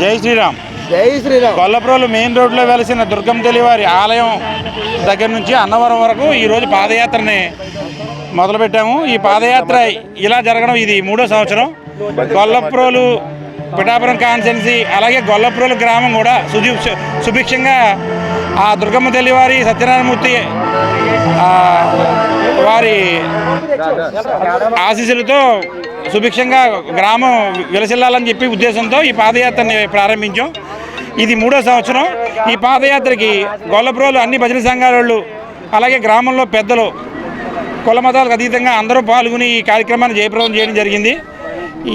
జై శ్రీరామ్ జై శ్రీరామ్. గొల్లప్రోలు మెయిన్ రోడ్లో వెలిసిన దుర్గం తెలివారి ఆలయం దగ్గర నుంచి అన్నవరం వరకు ఈరోజు పాదయాత్రని మొదలుపెట్టాము. ఈ పాదయాత్ర ఇలా జరగడం ఇది మూడో సంవత్సరం. గొల్లప్రోలు పిఠాపురం కాన్సెన్సీ అలాగే గొల్లప్రోలు గ్రామం కూడా సుజి సుభిక్షంగా ఆ దుర్గమ్మ తెలివారి సత్యనారాయణమూర్తి వారి ఆశీస్సులతో సుభిక్షంగా గ్రామం విలసిల్లాలని చెప్పి ఉద్దేశంతో ఈ పాదయాత్రని ప్రారంభించాం. ఇది మూడో సంవత్సరం. ఈ పాదయాత్రకి గొల్లప్రోలు అన్ని భజన సంఘాల వాళ్ళు అలాగే గ్రామంలో పెద్దలు కుల మతాలకు అతీతంగా అందరూ పాల్గొని ఈ కార్యక్రమాన్ని జయప్రదం చేయడం జరిగింది.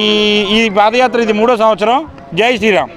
ఈ ఈ పాదయాత్ర ఇది మూడో సంవత్సరం. జై శ్రీరామ్.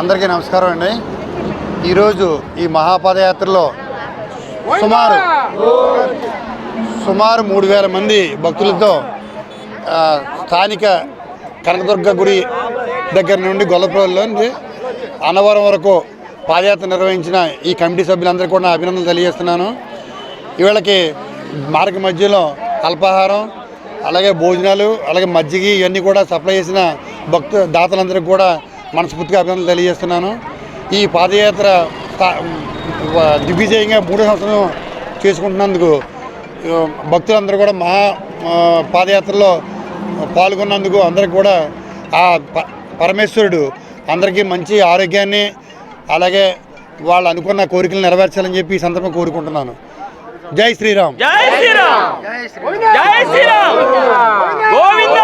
అందరికీ నమస్కారం అండి. ఈరోజు ఈ మహాపాదయాత్రలో సుమారు సుమారు మూడు వేల మంది భక్తులతో స్థానిక కనకదుర్గ గుడి దగ్గర నుండి గొల్లప్రోల్లో అన్నవరం వరకు పాదయాత్ర నిర్వహించిన ఈ కమిటీ సభ్యులందరికీ కూడా అభినందనలు తెలియజేస్తున్నాను. ఇవాళకి మార్గ మధ్యలో అల్పాహారం అలాగే భోజనాలు అలాగే మజ్జిగ ఇవన్నీ కూడా సప్లై చేసిన భక్తు దాతలందరికీ కూడా మనస్ఫూర్తిగా అభినందనలు తెలియజేస్తున్నాను. ఈ పాదయాత్ర దిగ్విజయంగా మూడో సంవత్సరం చేసుకుంటున్నందుకు భక్తులందరూ కూడా మహా పాదయాత్రలో పాల్గొన్నందుకు అందరికి కూడా ఆ పరమేశ్వరుడు అందరికీ మంచి ఆరోగ్యాన్ని అలాగే వాళ్ళు అనుకున్న కోరికలు నెరవేర్చాలని చెప్పి ఈ సందర్భం కోరుకుంటున్నాను. జై శ్రీరామ్. జై శ్రీరామ్. జై శ్రీరామ్. గోవింద.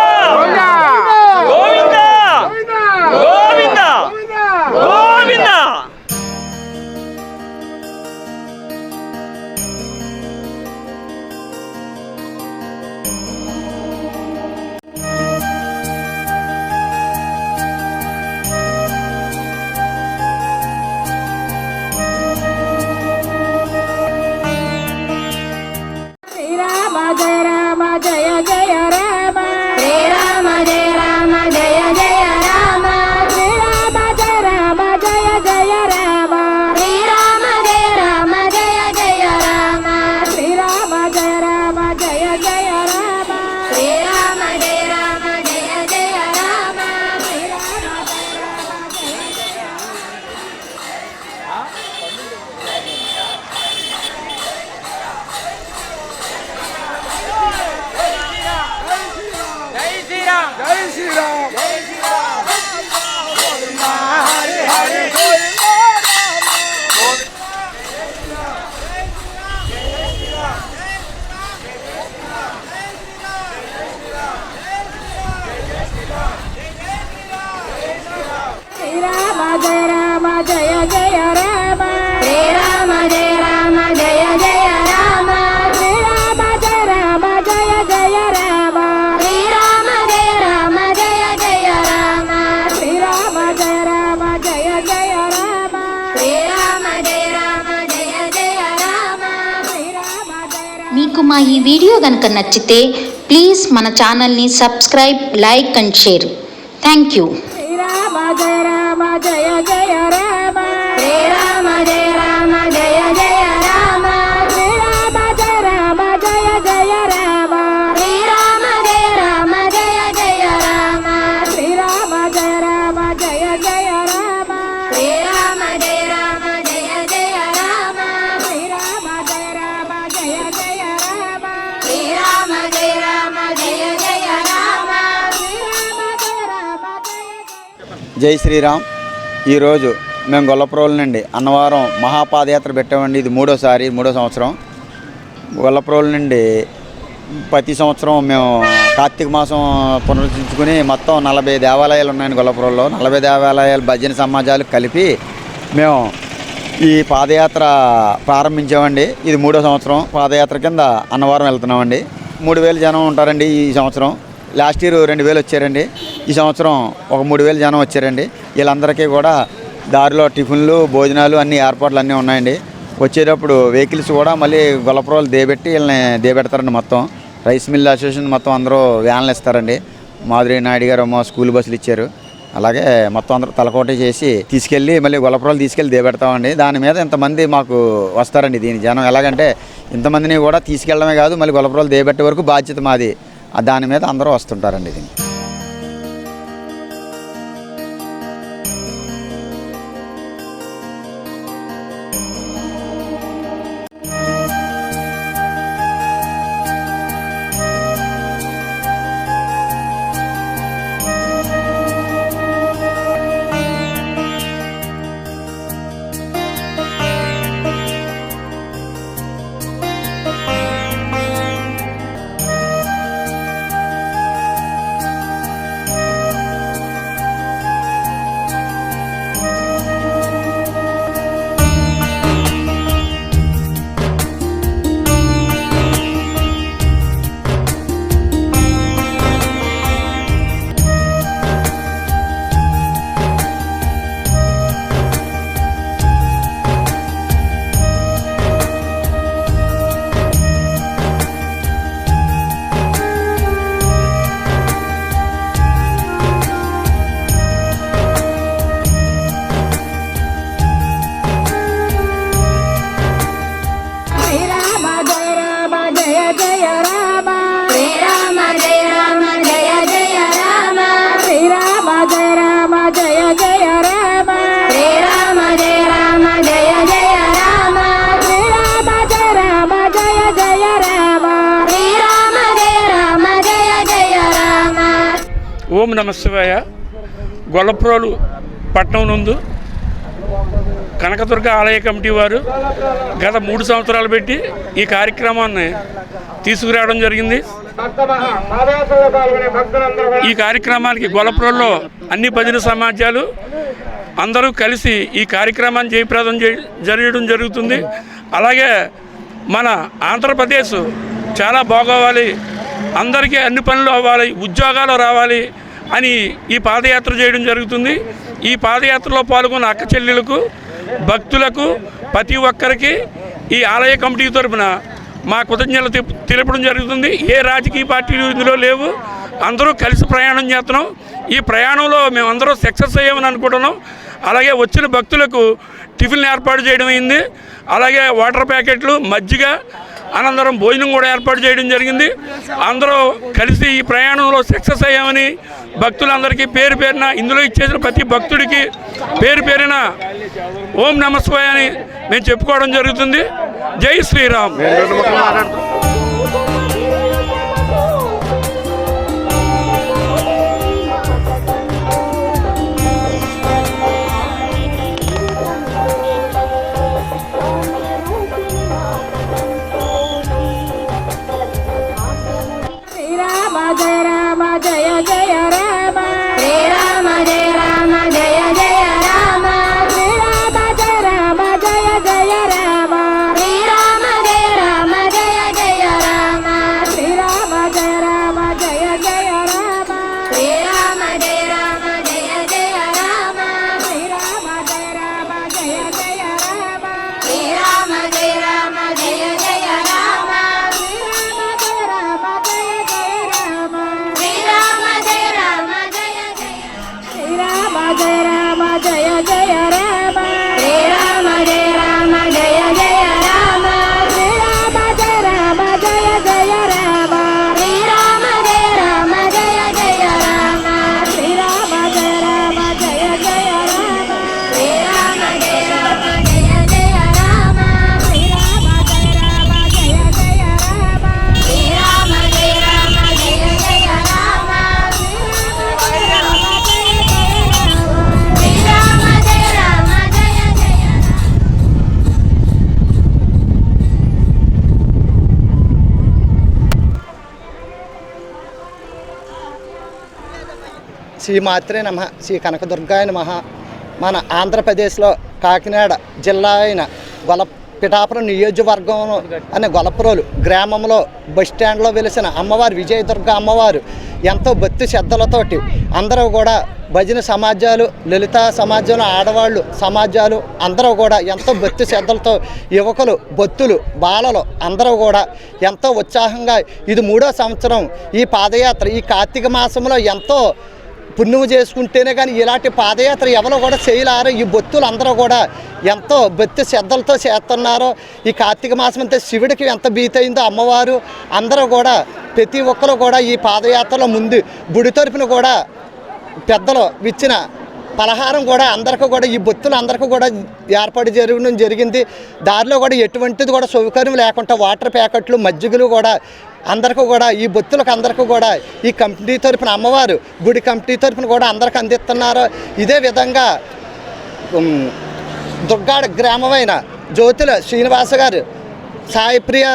మా ఈ వీడియో కనుక నచ్చితే ప్లీజ్ మన ఛానల్ని subscribe like and share thank you Srirama జయ రామ జయ జయ రామ. శ్రీరామ జయ రామ జయ జయ రామ. శ్రీరామ జయ రామ జయ జయ రామ. శ్రీరామ జయ రామ జయ జయ రామ. శ్రీరామ జయ రామ జయ జయ రామ. శ్రీరామ జయ రామ. జై శ్రీరామ్. ఈరోజు మేము గొల్లప్రోలు నుండి అన్నవరం మహాపాదయాత్ర పెట్టామండి. ఇది మూడోసారి మూడో సంవత్సరం. గొల్లప్రోలు నుండి ప్రతి సంవత్సరం మేము కార్తీక మాసం పునరుద్ధరించుకుని మొత్తం నలభై దేవాలయాలు ఉన్నాయండి గొల్లపురంలో నలభై దేవాలయాలు భజన సమాజాలు కలిపి మేము ఈ పాదయాత్ర ప్రారంభించామండి. ఇది మూడో సంవత్సరం. పాదయాత్ర కింద అన్నవరం వెళ్తున్నామండి. మూడు వేలు జనం ఉంటారండి ఈ సంవత్సరం. లాస్ట్ ఇయర్ రెండు వేలు వచ్చారండి. ఈ సంవత్సరం ఒక మూడు వేలు జనం వచ్చారండి. వీళ్ళందరికీ కూడా దారిలో టిఫిన్లు భోజనాలు అన్ని ఏర్పాట్లు అన్నీ ఉన్నాయండి. వచ్చేటప్పుడు వెహికల్స్ కూడా మళ్ళీ గొల్లపురాలు దేబెట్టి వీళ్ళని దేబెడతారండి మొత్తం. రైస్ మిల్ అసోసియేషన్ మొత్తం అందరూ వ్యాన్లు ఇస్తారండి. మాధురి నాయుడు గారు మా స్కూల్ బస్సులు ఇచ్చారు. అలాగే మొత్తం అందరూ తలకోట చేసి తీసుకెళ్ళి మళ్ళీ గొల్లపురాలు తీసుకెళ్ళి దేబెడతామండి. దాని మీద ఇంతమంది మాకు వస్తారండి దీని జనం. ఎలాగంటే ఇంతమందిని కూడా తీసుకెళ్ళడమే కాదు మళ్ళీ గొల్లపురాలు దేబెట్టే వరకు బాధ్యత మాది. దాని మీద అందరూ వస్తుంటారండి దీన్ని. ఓం నమ గొల్లప్రోలు పట్నం నందు కనకదుర్గ ఆలయ కమిటీ వారు గత మూడు సంవత్సరాలు పెట్టి ఈ కార్యక్రమాన్ని తీసుకురావడం జరిగింది. ఈ కార్యక్రమానికి గొల్లప్రోల్లో అన్ని భజన సమాజాలు అందరూ కలిసి ఈ కార్యక్రమాన్ని జయప్రదం జరగడం జరుగుతుంది. అలాగే మన ఆంధ్రప్రదేశ్ చాలా బాగోవాలి. అందరికీ అన్ని పనులు అవ్వాలి ఉద్యోగాలు రావాలి. అని ఈ పాదయాత్ర చేయడం జరుగుతుంది. ఈ పాదయాత్రలో పాల్గొన్న అక్క చెల్లెలకు భక్తులకు ప్రతి ఒక్కరికి ఈ ఆలయ కమిటీ తరపున మా కృతజ్ఞతలు తెలపడం జరుగుతుంది. ఏ రాజకీయ పార్టీలు ఇందులో లేవు. అందరూ కలిసి ప్రయాణం చేస్తున్నాం. ఈ ప్రయాణంలో మేమందరూ సక్సెస్ అయ్యామని అనుకుంటున్నాం. అలాగే వచ్చిన భక్తులకు టిఫిన్ ఏర్పాటు చేయడం అయింది. అలాగే వాటర్ ప్యాకెట్లు మజ్జిగ అనంతరం భోజనం కూడా ఏర్పాటు చేయడం జరిగింది. అందరూ కలిసి ఈ ప్రయాణంలో సక్సెస్ అయ్యామని భక్తులందరికీ పేరు పేరున ఇందులో ఇచ్చేసిన ప్రతి భక్తుడికి పేరు పేరిన ఓం నమస్వాయ అని మేము చెప్పుకోవడం జరుగుతుంది. జై శ్రీరామ్. శ్రీ మాత్రే నమ. శ్రీ కనకదుర్గాయ నమ. మన ఆంధ్రప్రదేశ్లో కాకినాడ జిల్లా అయిన గొల పిఠాపురం నియోజకవర్గం అనే గొలపురోలు గ్రామంలో బస్ స్టాండ్లో వెలిసిన అమ్మవారు విజయదుర్గ అమ్మవారు ఎంతో భక్తి శ్రద్ధలతోటి అందరూ కూడా భజన సమాజాలు లలిత సమాజంలో ఆడవాళ్ళు సమాజాలు అందరూ కూడా ఎంతో భక్తి శ్రద్ధలతో యువకులు భక్తులు బాలలు అందరూ కూడా ఎంతో ఉత్సాహంగా ఇది మూడో సంవత్సరం ఈ పాదయాత్ర. ఈ కార్తీక మాసంలో ఎంతో పుణ్యం చేసుకుంటేనే కానీ ఇలాంటి పాదయాత్ర ఎవరు కూడా చేయలేరు. ఈ బొత్తులు అందరూ కూడా ఎంతో భక్తి శ్రద్ధలతో చేస్తున్నారు. ఈ కార్తీక మాసం అంతా శివుడికి ఎంత బీతైందో అమ్మవారు అందరూ కూడా ప్రతి ఒక్కరు కూడా ఈ పాదయాత్రలో ముందు గుడి తరపున కూడా పెద్దలు ఇచ్చిన పలహారం కూడా అందరికీ కూడా ఈ బొత్తులు అందరికీ కూడా ఏర్పాటు జరగడం జరిగింది. దారిలో కూడా ఎటువంటిది కూడా సౌకర్యం లేకుండా వాటర్ ప్యాకెట్లు మజ్జిగలు కూడా అందరికీ కూడా ఈ బొత్తులకు అందరికీ కూడా ఈ కంపెనీ తరపున అమ్మవారు గుడి కంపెనీ తరపున కూడా అందరికి అందిస్తున్నారు. ఇదే విధంగా దుర్గాడ గ్రామమైన జ్యోతుల శ్రీనివాస గారు సాయిప్రియ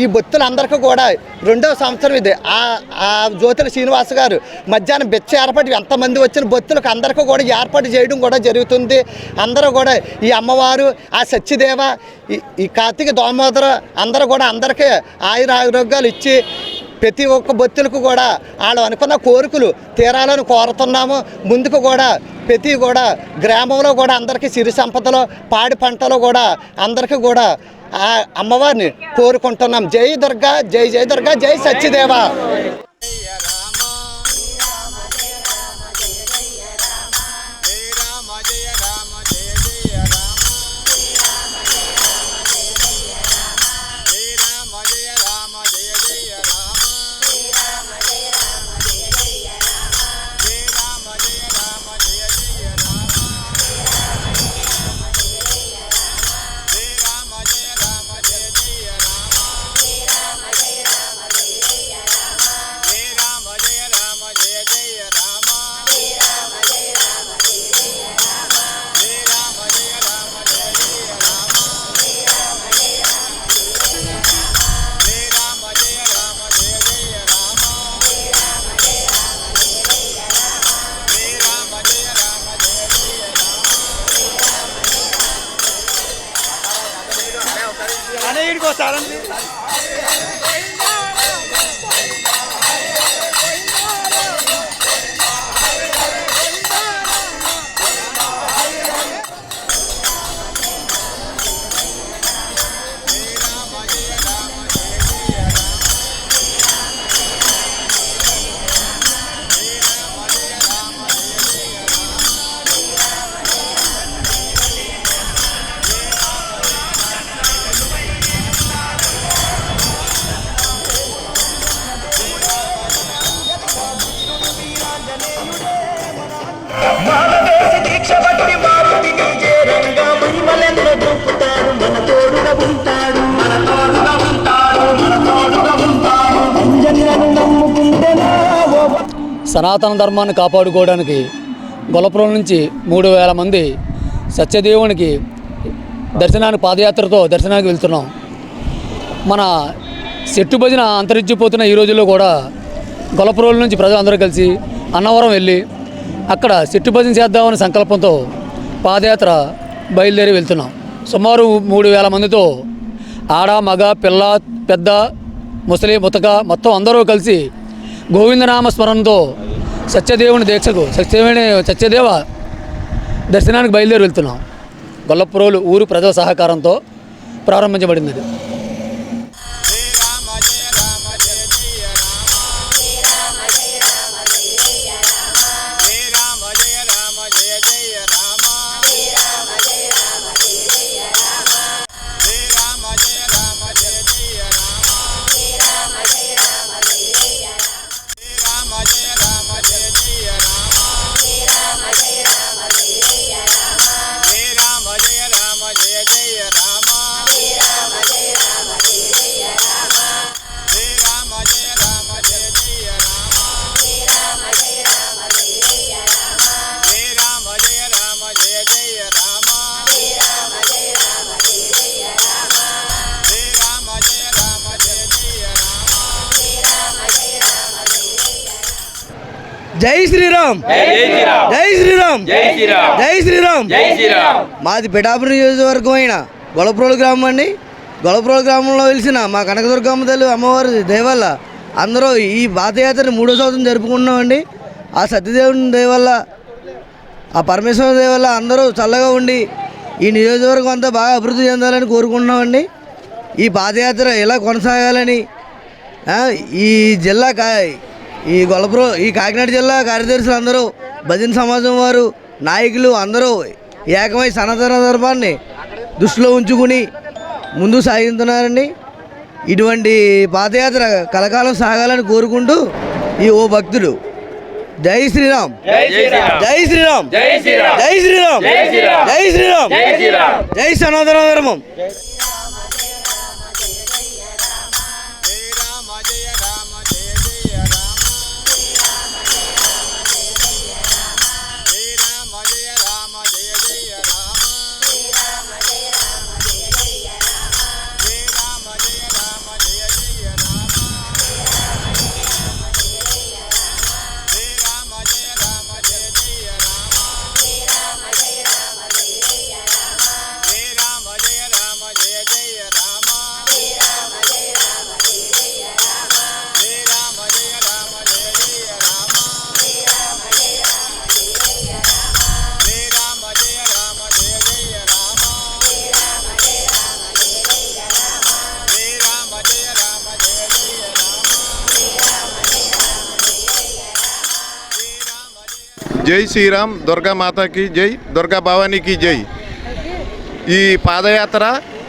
ఈ భక్తులందరికీ కూడా రెండవ సంవత్సరం ఇది. ఆ ఆ జ్యోతుల శ్రీనివాస గారు మధ్యాహ్నం బెచ్చ ఏర్పాటు ఎంతమంది వచ్చిన భక్తులకు అందరికీ కూడా ఏర్పాటు చేయడం కూడా జరుగుతుంది. అందరూ కూడా ఈ అమ్మవారు ఆ సత్యదేవ ఈ ఈ కార్తీక దామోదర అందరూ కూడా అందరికీ ఆయుర ఆరోగ్యాలు ఇచ్చి ప్రతి ఒక్క భక్తులకు కూడా వాళ్ళు అనుకున్న కోరికలు తీరాలని కోరుతున్నాము. ముందుకు కూడా ప్రతి కూడా గ్రామంలో కూడా అందరికీ సిరి సంపదలో పాడి పంటలో కూడా అందరికీ కూడా ఆ అమ్మవారిని కోరుకుంటున్నాం. జై దుర్గా జై జై దుర్గా జై సత్యదేవ Yeah. సనాతన ధర్మాన్ని కాపాడుకోవడానికి గొల్లపురం నుంచి మూడు వేల మంది సత్యదేవునికి దర్శనానికి పాదయాత్రతో దర్శనానికి వెళ్తున్నాం. మన చెట్టు భజన అంతరించిపోతున్న ఈ రోజుల్లో కూడా గొల్లపురం నుంచి ప్రజలందరూ కలిసి అన్నవరం వెళ్ళి అక్కడ చెట్టు భజన చేద్దామనే సంకల్పంతో పాదయాత్ర బయలుదేరి వెళ్తున్నాం. సుమారు మూడు వేల మందితో ఆడ మగ పిల్ల పెద్ద ముసలి ముతక మొత్తం అందరూ కలిసి గోవిందనామ స్మరణతో సత్యదేవుని దీక్షకు సత్యదేవుని సత్యదేవ దర్శనానికి బయలుదేరి వెళ్తున్నాం. గొల్లపురోలు ఊరు ప్రజల సహకారంతో ప్రారంభించబడింది జై శ్రీరామ్. జై శ్రీరామ్. జై శ్రీరామ్. మాది పిఠాపురం నియోజకవర్గం అయిన గొలప్రోలు గ్రామం అండి. గొలప్రోలు గ్రామంలో వెలిసిన మా కనకదుర్గమ్మ తల్లి అమ్మవారి దయవల్ల అందరూ ఈ పాదయాత్రని మూడో సంవత్సరం జరుపుకుంటున్నామండి. ఆ సత్యదేవుని దయవల్ల ఆ పరమేశ్వర దయవల్ల అందరూ చల్లగా ఉండి ఈ నియోజకవర్గం అంతా బాగా అభివృద్ధి చెందాలని కోరుకుంటున్నామండి. ఈ పాదయాత్ర ఇలా కొనసాగాలని ఈ జిల్లా కా ఈ గొలపురం ఈ కాకినాడ జిల్లా కార్యదర్శులు అందరూ భజన సమాజం వారు నాయకులు అందరూ ఏకమై సనాతన ధర్మాన్ని దృష్టిలో ఉంచుకుని ముందు సాగుతున్నారని ఇటువంటి పాదయాత్ర కలకాలం సాగాలని కోరుకుంటూ ఈ ఓ భక్తుడు. జై శ్రీరామ్. జై శ్రీరామ్. జై శ్రీరామ్. జై శ్రీరామ్. జై శ్రీరామ్. జై సనాతన ధర్మం. జై శ్రీరామ్ దుర్గా మాతాకి జై దుర్గా భవానీకి జై. ఈ పాదయాత్ర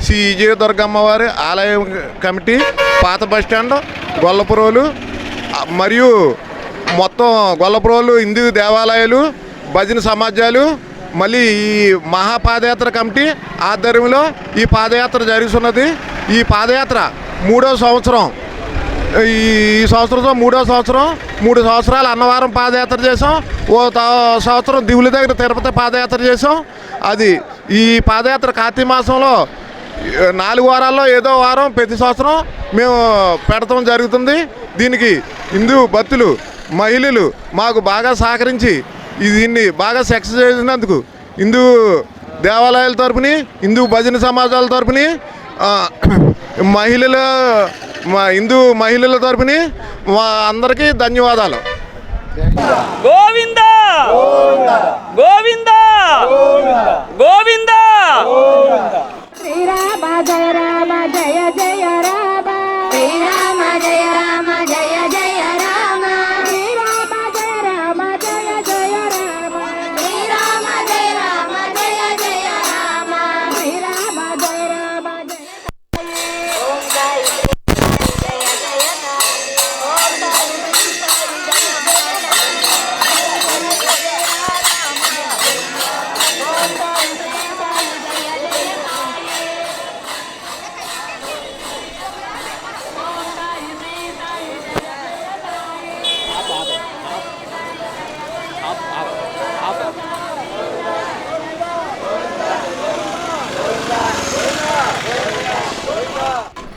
శ్రీ విజయ దుర్గమ్మవారి ఆలయం కమిటీ పాత బస్టాండ్ గొల్లపురోలు మరియు మొత్తం గొల్లపురోలు హిందూ దేవాలయాలు భజన సమాజాలు మళ్ళీ ఈ మహాపాదయాత్ర కమిటీ ఆధ్వర్యంలో ఈ పాదయాత్ర జరుగుతున్నది. ఈ పాదయాత్ర మూడో సంవత్సరం ఈ సంవత్సరంతో మూడో సంవత్సరం మూడు సంవత్సరాలు అన్నవరం పాదయాత్ర చేసాం ఓ సంవత్సరం దివుల దగ్గర తిరుపతి పాదయాత్ర చేసాం అది ఈ పాదయాత్ర కార్తీక మాసంలో నాలుగు వారాల్లో ఏదో వారం ప్రతి సంవత్సరం మేము పెడతాం జరుగుతుంది. దీనికి హిందూ భక్తులు మహిళలు మాకు బాగా సహకరించి దీన్ని బాగా సక్సెస్ చేసినందుకు హిందూ దేవాలయాల తరపుని హిందూ భజన సమాజాల తరపుని మహిళల మా హిందూ మహిళల తరఫున మా అందరికీ ధన్యవాదాలు. గోవింద! గోవింద!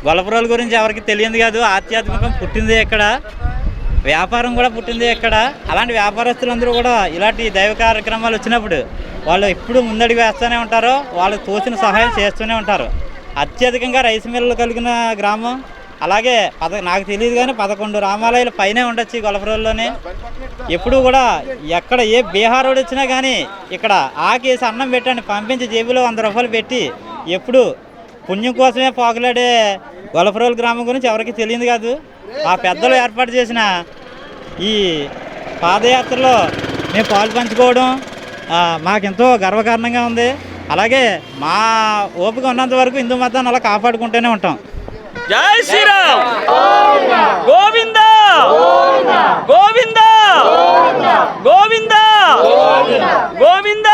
గొల్లపురాల గురించి ఎవరికి తెలియదు కాదు. ఆధ్యాత్మికం పుట్టింది ఎక్కడ? వ్యాపారం కూడా పుట్టింది ఎక్కడ? అలాంటి వ్యాపారస్తులందరూ కూడా ఇలాంటి దైవ కార్యక్రమాలు వచ్చినప్పుడు వాళ్ళు ఎప్పుడు ముందడుగు వేస్తూనే ఉంటారు వాళ్ళకి తోచిన సహాయం చేస్తూనే ఉంటారు. అత్యధికంగా రైస్ మిల్లులు కలిగిన గ్రామం. అలాగే పద నాకు తెలియదు కానీ పదకొండు రామాలయాలు పైనే ఉండొచ్చు ఈ గొల్లపురంలోనే ఎప్పుడు కూడా ఎక్కడ ఏ బీహార్ వచ్చినా కానీ ఇక్కడ ఆకేసి అన్నం పెట్టండి పంపించి జేబులో వంద రూపాయలు పెట్టి ఎప్పుడు పుణ్యం కోసమే పోకలాడే గొలపరోలు గ్రామం గురించి ఎవరికి తెలియదు కాదు. ఆ పెద్దలు ఏర్పాటు చేసిన ఈ పాదయాత్రలో మేము పాలు పంచుకోవడం మాకెంతో గర్వకారణంగా ఉంది. అలాగే మా ఓపిక ఉన్నంత వరకు హిందూ మతాన్ని అలా కాపాడుకుంటూనే ఉంటాం. జై శ్రీరామ్! గోవింద! గోవింద! గోవింద! గోవింద!